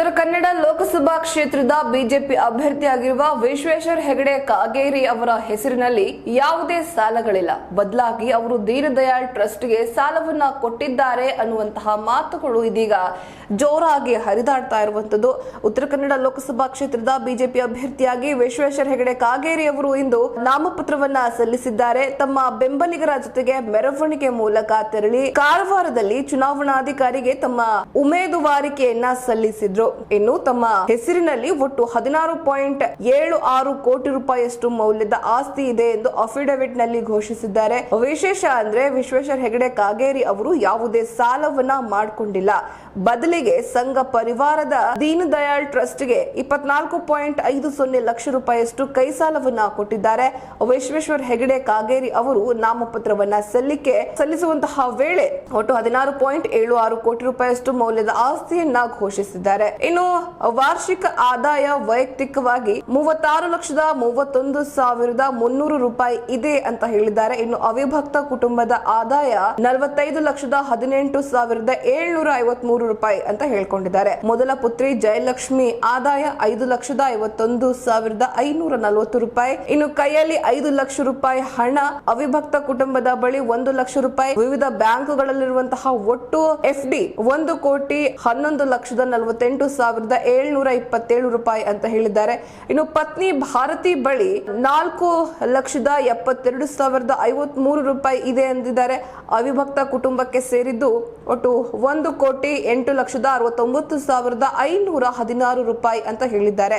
ಉತ್ತರ ಕನ್ನಡ ಲೋಕಸಭಾ ಕ್ಷೇತ್ರದ ಬಿಜೆಪಿ ಅಭ್ಯರ್ಥಿಯಾಗಿರುವ ವಿಶ್ವೇಶ್ವರ್ ಹೆಗಡೆ ಕಾಗೇರಿ ಅವರ ಹೆಸರಿನಲ್ಲಿ ಯಾವುದೇ ಸಾಲಗಳಿಲ್ಲ. ಬದಲಾಗಿ ಅವರು ದೀನದಯಾಳ್ ಟ್ರಸ್ಟ್ಗೆ ಸಾಲವನ್ನ ಕೊಟ್ಟಿದ್ದಾರೆ ಅನ್ನುವಂತಹ ಮಾತುಗಳು ಇದೀಗ ಜೋರಾಗಿ ಹರಿದಾಡ್ತಾ ಇರುವಂತದ್ದು ಉತ್ತರ ಕನ್ನಡ ಲೋಕಸಭಾ ಕ್ಷೇತ್ರದ ಬಿಜೆಪಿ ಅಭ್ಯರ್ಥಿಯಾಗಿ ವಿಶ್ವೇಶ್ವರ ಹೆಗಡೆ ಕಾಗೇರಿ ಅವರು ಇಂದು ನಾಮಪತ್ರವನ್ನ ಸಲ್ಲಿಸಿದ್ದಾರೆ. ತಮ್ಮ ಬೆಂಬಲಿಗರ ಜೊತೆಗೆ ಮೆರವಣಿಗೆ ಮೂಲಕ ತೆರಳಿ ಕಾರವಾರದಲ್ಲಿ ಚುನಾವಣಾಧಿಕಾರಿಗೆ ತಮ್ಮ ಉಮೇದುವಾರಿಕೆಯನ್ನ ಸಲ್ಲಿಸಿದ್ರು. ಇನ್ನು ತಮ್ಮ ಹೆಸರಿನಲ್ಲಿ ಒಟ್ಟು ಹದಿನಾರು ಪಾಯಿಂಟ್ ಏಳು ಆರು ಕೋಟಿ ರೂಪಾಯಿಯಷ್ಟು ಮೌಲ್ಯದ ಆಸ್ತಿ ಇದೆ ಎಂದು ಅಫಿಡವಿಟ್ನಲ್ಲಿ ಘೋಷಿಸಿದ್ದಾರೆ. ವಿಶೇಷ ಅಂದ್ರೆ ವಿಶ್ವೇಶ್ವರ ಹೆಗಡೆ ಕಾಗೇರಿ ಅವರು ಯಾವುದೇ ಸಾಲವನ್ನ ಮಾಡಿಕೊಂಡಿಲ್ಲ. ಬದಲಿಗೆ ಸಂಘ ಪರಿವಾರದ ದೀನ್ ದಯಾಳ್ ಟ್ರಸ್ಟ್ಗೆ ಇಪ್ಪತ್ನಾಲ್ಕು ಪಾಯಿಂಟ್ ಐದು ಸೊನ್ನೆ ಲಕ್ಷ ರೂಪಾಯಿಯಷ್ಟು ಕೈ ಸಾಲವನ್ನ ಕೊಟ್ಟಿದ್ದಾರೆ. ವಿಶ್ವೇಶ್ವರ್ ಹೆಗಡೆ ಕಾಗೇರಿ ಅವರು ನಾಮಪತ್ರವನ್ನ ಸಲ್ಲಿಕೆ ಸಲ್ಲಿಸುವಂತಹ ವೇಳೆ ಒಟ್ಟು ಹದಿನಾರು ಪಾಯಿಂಟ್ ಏಳು ಆರು ಕೋಟಿ ರೂಪಾಯಿಯಷ್ಟು ಮೌಲ್ಯದ ಆಸ್ತಿಯನ್ನ ಘೋಷಿಸಿದ್ದಾರೆ. ಇನ್ನು ವಾರ್ಷಿಕ ಆದಾಯ ವೈಯಕ್ತಿಕವಾಗಿ ಮೂವತ್ತಾರು ಲಕ್ಷದ ಮೂವತ್ತೊಂದು ಸಾವಿರದ ಮುನ್ನೂರು ರೂಪಾಯಿ ಇದೆ ಅಂತ ಹೇಳಿದ್ದಾರೆ. ಇನ್ನು ಅವಿಭಕ್ತ ಕುಟುಂಬದ ಆದಾಯ ನಲವತ್ತೈದು ಲಕ್ಷದ ಹದಿನೆಂಟು ಸಾವಿರದ ಏಳ್ನೂರ ಐವತ್ಮೂರು ರೂಪಾಯಿ ಅಂತ ಹೇಳ್ಕೊಂಡಿದ್ದಾರೆ. ಮೊದಲ ಪುತ್ರಿ ಜಯಲಕ್ಷ್ಮಿ ಆದಾಯ ಐದು ಲಕ್ಷದ ಐವತ್ತೊಂದು ಸಾವಿರದ ಐನೂರ ನಲವತ್ತು ರೂಪಾಯಿ. ಇನ್ನು ಕೈಯಲ್ಲಿ ಐದು ಲಕ್ಷ ರೂಪಾಯಿ ಹಣ ಅವಿಭಕ್ತ ಕುಟುಂಬದ ಬಳಿ ಒಂದು ಲಕ್ಷ ರೂಪಾಯಿ. ವಿವಿಧ ಬ್ಯಾಂಕ್ಗಳಲ್ಲಿರುವಂತಹ ಒಟ್ಟು ಎಫ್ ಡಿ ಒಂದು ಕೋಟಿ ಹನ್ನೊಂದು ಲಕ್ಷದ ನಲವತ್ತೆಂಟು ಸಾವಿರದ ಏಳ್ನೂರ ಇಪ್ಪತ್ತೇಳು ರೂಪಾಯಿ ಅಂತ ಹೇಳಿದ್ದಾರೆ. ಇನ್ನು ಪತ್ನಿ ಭಾರತಿ ಬಳಿ ನಾಲ್ಕು ಲಕ್ಷದ ಎಪ್ಪತ್ತೆರಡು ಸಾವಿರದ ಐವತ್ ಮೂರು ರೂಪಾಯಿ ಇದೆ ಎಂದಿದ್ದಾರೆ. ಅವಿಭಕ್ತ ಕುಟುಂಬಕ್ಕೆ ಸೇರಿದ್ದು ಒಟ್ಟು ಒಂದು ಕೋಟಿ ಎಂಟು ಲಕ್ಷದ ಅರವತ್ತೊಂಬತ್ತು ಸಾವಿರದ ಐನೂರ ಹದಿನಾರು ರೂಪಾಯಿ ಅಂತ ಹೇಳಿದ್ದಾರೆ.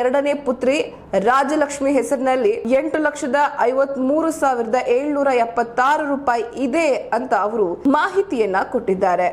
ಎರಡನೇ ಪುತ್ರಿ ರಾಜಲಕ್ಷ್ಮಿ ಹೆಸರಿನಲ್ಲಿ ಎಂಟು ಲಕ್ಷದ ಐವತ್ ಮೂರು ಸಾವಿರದ ಏಳ್ನೂರ ಎಪ್ಪತ್ತಾರು ರೂಪಾಯಿ ಇದೆ ಅಂತ ಅವರು ಮಾಹಿತಿಯನ್ನ ಕೊಟ್ಟಿದ್ದಾರೆ.